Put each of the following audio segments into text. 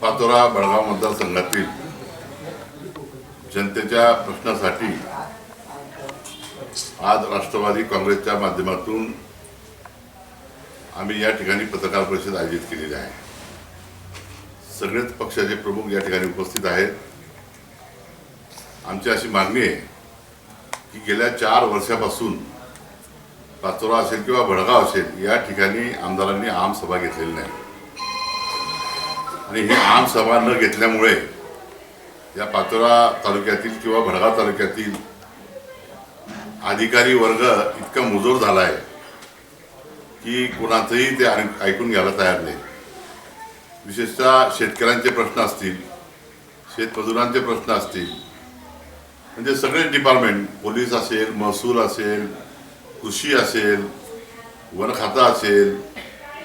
पाचोरा बेळगाव मतदारसंघातील जनतेच्या प्रश्नासाठी आज राष्ट्रवादी काँग्रेसच्या माध्यमातून आम्ही या ठिकाणी पत्रकार परिषद आयोजित केलेली आहे. सगळेच पक्षाचे प्रमुख या ठिकाणी उपस्थित आहेत. आमची अशी मागणी आहे की गेल्या चार वर्षापासून पाचोरा असेल किंवा भडगाव असेल या ठिकाणी आमदारांनी आमसभा घेतलेली नाही. आणि ही आमसभा न घेतल्यामुळे या पाचोरा तालुक्यातील किंवा भडगाव तालुक्यातील अधिकारी वर्ग इतका मुजोर झाला आहे की कुणाचंही ते ऐकून घ्यायला तयार नाही. विशेषतः शेतकऱ्यांचे प्रश्न असतील शेतमजुरांचे प्रश्न असतील. म्हणजे सगळे डिपार्टमेंट पोलीस असेल महसूल असेल कृषी असेल वन खातं असेल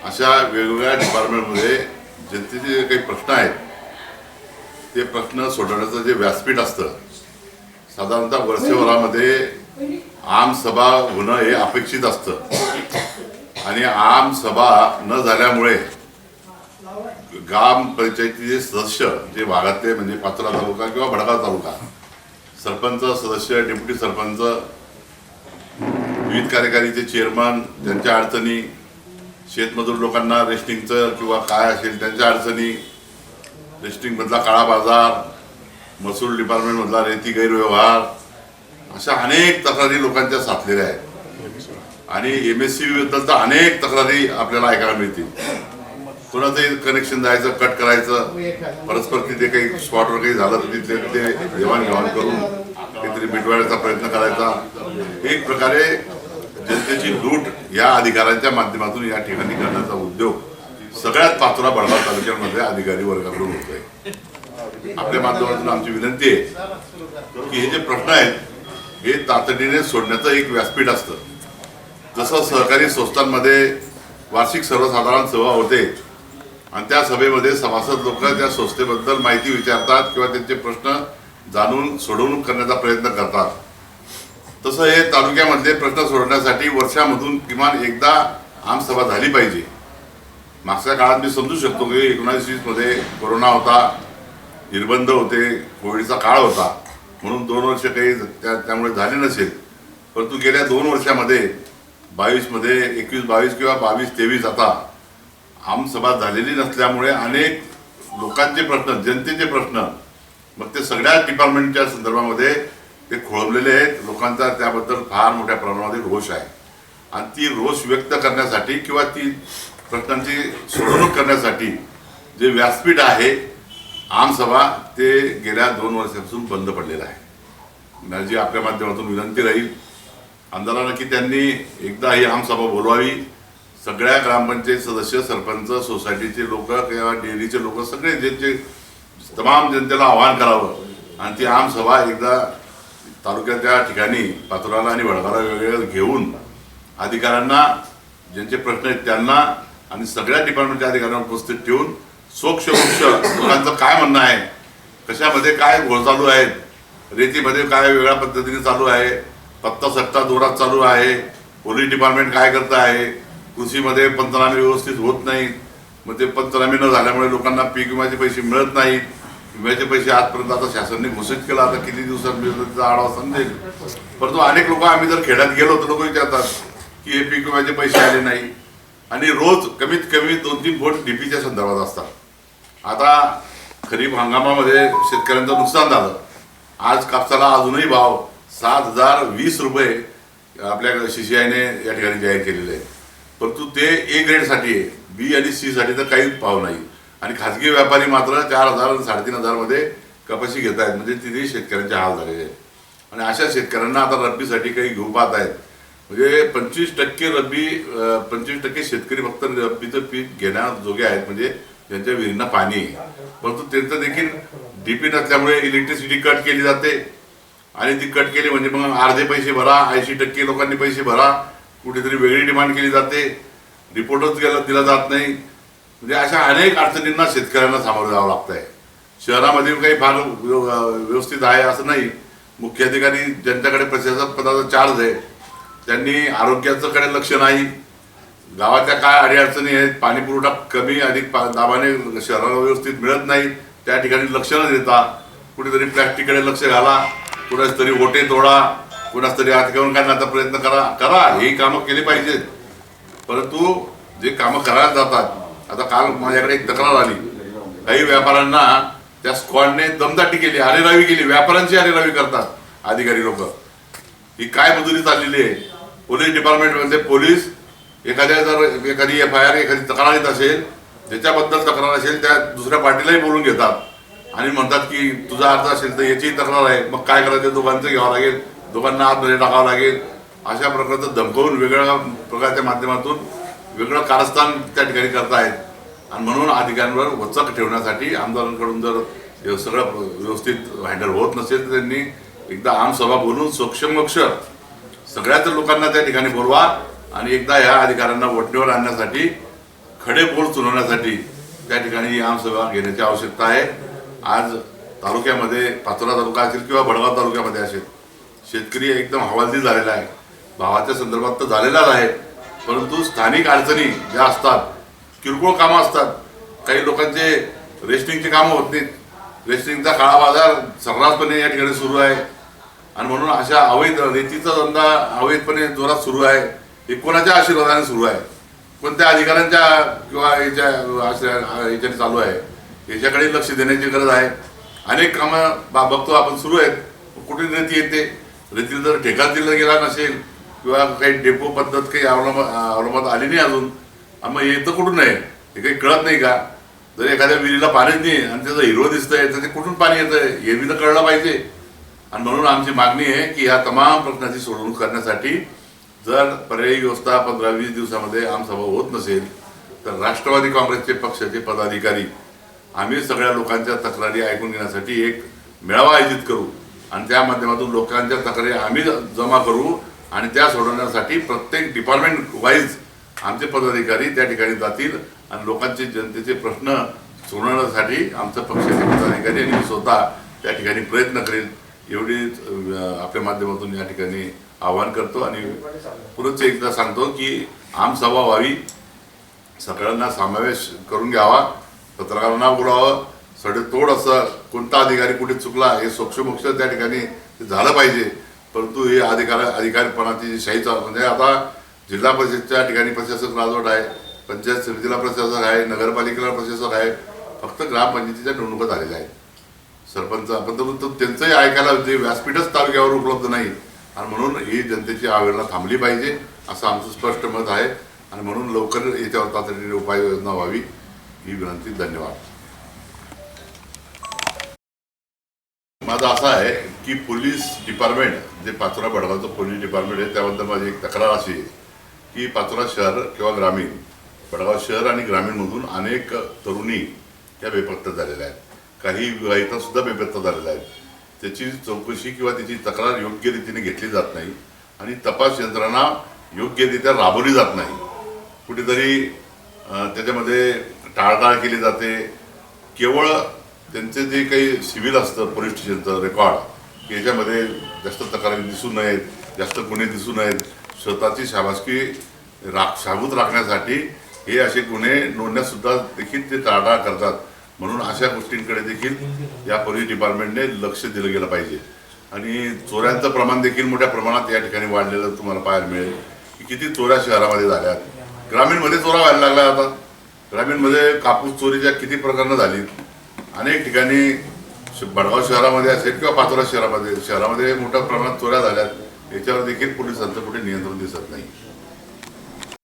अशा वेगवेगळ्या डिपार्टमेंटमध्ये जनतेचे जे काही प्रश्न आहेत ते प्रश्न सोडवण्याचं जे व्यासपीठ असतं साधारणतः वर्षभरामध्ये आमसभा होणं हे अपेक्षित असतं. आणि आमसभा न झाल्यामुळे ग्राम पंचायतीचे सदस्य जे भागातले म्हणजे पाचोरा तालुका किंवा भडगाव तालुका सरपंच सदस्य डेप्युटी सरपंच विविध कार्यकारीचे चेअरमन त्यांच्या अडचणी शेतमजूर लोकांना रेस्टिंगचं किंवा काय असेल त्यांच्या अडचणी रेस्टिंगमधला काळा बाजार महसूल डिपार्टमेंटमधला रेती गैरव्यवहार अशा अनेक तक्रारी लोकांच्या साचलेल्या आहेत. आणि एम एस सी बद्दल तर अनेक तक्रारी आपल्याला ऐकायला मिळतील. कुणाचंही कनेक्शन द्यायचं कट करायचं परस्पर तिथे काही स्पॉटवर काही झालं तर तिथले ते देवाणघेवाण करून काहीतरी मिटवायचा प्रयत्न करायचा. एक प्रकारे जनतेची लूट या अधिकाऱ्यांच्या माध्यमातून या ठिकाणी करण्याचा उद्योग सगळ्यात पाचोरा बडगाव तालुक्यामध्ये अधिकारी वर्गाकडून होतोय. आपल्या माध्यमातून आमची विनंती आहे की हे जे प्रश्न आहेत हे तातडीने सोडण्याचं एक व्यासपीठ असतं. जसं सहकारी संस्थांमध्ये वार्षिक सर्वसाधारण सभा होते आणि त्या सभेमध्ये सभासद लोक त्या संस्थेबद्दल माहिती विचारतात किंवा त्यांचे प्रश्न जाणून सोडवणूक करण्याचा प्रयत्न करतात. तसं हे तालुक्यामधले प्रश्न सोडवण्यासाठी वर्षामधून किमान एकदा आमसभा झाली पाहिजे. मागच्या काळात मी समजू शकतो की एकोणीसशे वीसमध्ये कोरोना होता निर्बंध होते कोविडचा काळ होता. म्हणून दोन वर्ष काही त्या त्यामुळे झाले नसेल. परंतु गेल्या दोन वर्षामध्ये बावीसमध्ये एकवीस बावीस किंवा बावीस तेवीस आता आमसभा झालेली नसल्यामुळे अनेक लोकांचे प्रश्न जनतेचे प्रश्न मग ते सगळ्या डिपार्टमेंटच्या संदर्भामध्ये ते खोळंबलेले आहेत. लोकांचा त्याबद्दल फार मोठ्या प्रमाणामध्ये रोष आहे. आणि ती रोष व्यक्त करण्यासाठी किंवा ती प्रश्नांची सोडवणूक करण्यासाठी जे व्यासपीठ आहे आमसभा ते गेल्या दोन वर्षापासून बंद पडलेलं आहे. माझी आपल्या माध्यमातून विनंती राहील. आमदारांना की त्यांनी एकदा ही आमसभा बोलवावी. सगळ्या ग्रामपंचायत सदस्य सरपंच सोसायटीचे लोक किंवा डेअरीचे लोक सगळे ज्यांचे तमाम जनतेला आवाहन करावं. आणि ती आमसभा एकदा तालुक्याच्या ठिकाणी पातुराला आणि वडगावला वेगवेगळ्या घेऊन अधिकाऱ्यांना ज्यांचे प्रश्न आहेत त्यांना आणि सगळ्या डिपार्टमेंटच्या अधिकाऱ्यांना उपस्थित ठेवून सोक्ष वृक्ष लोकांचं काय म्हणणं आहे कशामध्ये काय घोळ चालू आहेत रेतीमध्ये काय वेगळ्या पद्धतीने चालू आहे पत्ता सट्टा जोरात चालू आहे पोलीस डिपार्टमेंट काय करत आहे कृषीमध्ये पंचनामे व्यवस्थित होत नाहीत मग ते पंचनामे न झाल्यामुळे लोकांना पीक विम्याचे पैसे मिळत नाहीत विम्याचे पैसे आजपर्यंत आता शासनाने घोषित केला. आता किती दिवसात मिळतो त्याचा आढावा समजेल परंतु अनेक लोक आम्ही जर खेड्यात गेलो तर लोक विचारतात की हे पीक विम्याचे पैसे आले नाही. आणि रोज कमीत कमी दोन तीन फोट डीपीच्या संदर्भात असतात. आता खरीप हंगामामध्ये शेतकऱ्यांचं नुकसान झालं. आज कापसाला अजूनही भाव सात हजार वीस रुपये आपल्या सीसीआयने या ठिकाणी जाहीर केलेले आहे परंतु ते ए ग्रेडसाठी आहे. बी आणि सी साठी तर काहीच भाव नाही. आणि खाजगी व्यापारी मात्र चार हजार आणि साडेतीन हजारमध्ये कपाशी घेत आहेत. म्हणजे तिथे शेतकऱ्यांचे हाल झालेले आहेत. आणि अशा शेतकऱ्यांना आता रब्बीसाठी काही घेऊ पाहत आहेत. म्हणजे पंचवीस टक्के रब्बी पंचवीस टक्के शेतकरी फक्त रब्बीचं पीक घेण्याजोगे आहेत. म्हणजे ज्यांच्या विहिरींना पाणी आहे. परंतु त्यांचं देखील डीपी नसल्यामुळे इलेक्ट्रिसिटी कट केली जाते. आणि ती कट केली म्हणजे मग अर्धे पैसे भरा ऐंशी टक्के लोकांनी पैसे भरा. कुठेतरी वेगळी डिमांड केली जाते. रिपोर्टच दिला जात नाही. म्हणजे अशा अनेक अडचणींना शेतकऱ्यांना सामोरं जावं लागत आहे शहरामध्ये काही फार व्यव- व्यवस्थित आहे असं नाही. मुख्याधिकारी ज्यांच्याकडे प्रशासक पदाचा चार्ज आहे त्यांनी आरोग्याचं कडे लक्ष नाही. गावातल्या काय अडीअडचणी आहेत पाणी पुरवठा कमी अधिक पा- दाबाने शहराला व्यवस्थित मिळत नाही त्या ठिकाणी लक्ष न देता कुठेतरी प्लॅस्टिककडे लक्ष घाला कुणाच तरी ओटे तोडा कुणाच तरी अतिक्रमण काढण्याचा प्रयत्न करा करा. ही कामं केली पाहिजेत. परंतु जे कामं करायला जातात आता काल माझ्याकडे एक तक्रार आली. काही व्यापाऱ्यांना त्या स्क्वॉडने दमदाटी केली अरेरावी केली व्यापाऱ्यांची अरेरावी करतात अधिकारी लोक. ही काय मजुरी चाललेली आहे? पोलीस डिपार्टमेंटमध्ये पोलीस एखाद्या जर एखादी एफ आय आर एखादी तक्रार येत असेल ज्याच्याबद्दल तक्रार असेल त्या दुसऱ्या पार्टीलाही बोलून घेतात. आणि म्हणतात की तुझा अर्ज असेल तर याची तक्रार आहे. मग काय करायचं? दोघांचं घ्यावं लागेल. दोघांना आतमध्ये टाकावं लागेल. अशा प्रकारचं धमकवून वेगवेगळ्या प्रकारच्या माध्यमातून वेगळं कारस्थान त्या ठिकाणी करतायत. आणि म्हणून अधिकाऱ्यांवर वचक ठेवण्यासाठी आमदारांकडून जर सगळं व्यवस्थित हँडल होत नसेल तर त्यांनी एकदा आमसभा बोलून सक्षमक्ष सगळ्याच लोकांना त्या ठिकाणी बोलवा आणि एकदा ह्या अधिकाऱ्यांना वटणीवर आणण्यासाठी खडे बोल चुनवण्यासाठी त्या ठिकाणी आमसभा घेण्याची आवश्यकता आहे. आज तालुक्यामध्ये पाचोरा तालुका असेल किंवा भडगाव तालुक्यामध्ये असेल शेतकरी एकदम हवालदिल झालेला आहे. भावाच्या संदर्भात तर झालेलाच आहे. परंतु स्थानिक अडचणी ज्या असतात किरकोळ कामं असतात काही लोकांचे रेस्टिंगचे कामं होत नाहीत. रेस्टिंगचा काळा बाजार सर्रासपणे या ठिकाणी सुरू आहे. आणि म्हणून अशा अवैध रेतीचा धंदा अवैधपणे जोरात सुरू आहे. हे कोणाच्या आशीर्वादाने सुरू आहे? कोणत्या अधिकाऱ्यांच्या किंवा याच्या आश्रया- याच्याने चालू आहे. याच्याकडे लक्ष देण्याची गरज आहे. अनेक कामं बा- बघतो आपण सुरू आहेत. कुठे रेती येते? रेतीला जर ठेका दिला गेला नसेल किंवा काही डेपो पद्धत काही अवलंब अवलंबात आली नाही अजून. आम्ही येतं कुठून आहे? हे काही कळत नाही का? जर एखाद्या विहिरीला पाणीच नाही आणि त्याचं हिरवं दिसतंय तर ते कुठून पाणी येतं हे बी तर कळलं पाहिजे. आणि म्हणून आमची मागणी आहे की ह्या तमाम प्रश्नाची सोडवणूक करण्यासाठी जर पर्यायी व्यवस्था पंधरा वीस दिवसामध्ये आमसभा होत नसेल तर राष्ट्रवादी काँग्रेसचे पक्षाचे पदाधिकारी आम्ही सगळ्या लोकांच्या तक्रारी ऐकून घेण्यासाठी एक मेळावा आयोजित करू. आणि त्या माध्यमातून लोकांच्या तक्रारी आम्ही जमा करू. आणि त्या सोडवण्यासाठी प्रत्येक डिपार्टमेंट वाईज आमचे पदाधिकारी त्या ठिकाणी जातील आणि लोकांचे जनतेचे प्रश्न सोडवण्यासाठी आमचं पक्षाचे पदाधिकारी आणि मी स्वतः त्या ठिकाणी प्रयत्न करेन एवढी आपल्या माध्यमातून या ठिकाणी आवाहन करतो आणि पुढंच एकदा सांगतो की आमसभा व्हावी. सगळ्यांना समावेश करून घ्यावा. पत्रकारांना बोलावं. सडेतोड असं कोणता अधिकारी कुठे चुकला हे सोक्षमोक्ष त्या ठिकाणी ते झालं पाहिजे. परंतु हे अधिकार अधिकारीपणाची जी शाही चालू म्हणजे आता जिल्हा परिषदच्या ठिकाणी प्रशासक राजवट आहे पंचायत समितीला प्रशासक आहे नगरपालिकेला प्रशासक आहे फक्त ग्रामपंचायतीच्या निवडणुका झालेल्या आहेत. सरपंच परंतु त्यांचंही ऐकायला जे व्यासपीठच तालुक्यावर उपलब्ध नाही. आणि म्हणून ही जनतेची आवेदना थांबली पाहिजे असं आमचं स्पष्ट मत आहे. आणि म्हणून लवकर याच्यावर तातडीने उपाययोजना व्हावी ही विनंती धन्यवाद. माझं असं आहे की पोलीस डिपार्टमेंट जे पाचोरा बडगावचं पोलीस डिपार्टमेंट आहे त्याबद्दल माझी एक तक्रार अशी आहे की पाचोरा शहर किंवा ग्रामीण बडगाव शहर आणि ग्रामीणमधून अनेक तरुणी त्या बेपत्ता झालेल्या आहेत. काही विवाहितासुद्धा बेपत्ता झालेल्या आहेत. त्याची चौकशी किंवा त्याची तक्रार योग्य रीतीने घेतली जात नाही आणि तपास यंत्रणा योग्यरित्या राबवली जात नाही. कुठेतरी त्याच्यामध्ये टाळटाळ केली जाते. केवळ त्यांचे जे काही सिव्हिल असतं पोलीस स्टेशनचं रेकॉर्ड याच्यामध्ये जास्त तक्रारी दिसू नयेत जास्त गुन्हे दिसू नयेत. स्वतःची शाबासकी राख शाबूत राखण्यासाठी हे असे गुन्हे नोंदण्यासुद्धा देखील ते टाळाटाळ करतात. म्हणून अशा गोष्टींकडे देखील या पोलीस डिपार्टमेंटने लक्ष दिलं गेलं पाहिजे. आणि चोऱ्यांचं प्रमाण देखील मोठ्या प्रमाणात या ठिकाणी वाढलेलं तुम्हाला पाहायला मिळेल. की किती चोऱ्या शहरामध्ये झाल्यात. ग्रामीणमध्ये चोरा व्हायला लागला आता. ग्रामीणमध्ये कापूस चोरीच्या किती प्रकरणं झाली अनेक ठिकाणी श- बडगाव शहरामध्ये असेल किंवा पाचोरा शहरामध्ये शहरामध्ये मोठ्या प्रमाणात चोऱ्या झाल्यात याच्यावर देखील पोलिसांचं कुठे नियंत्रण दिसत नाही.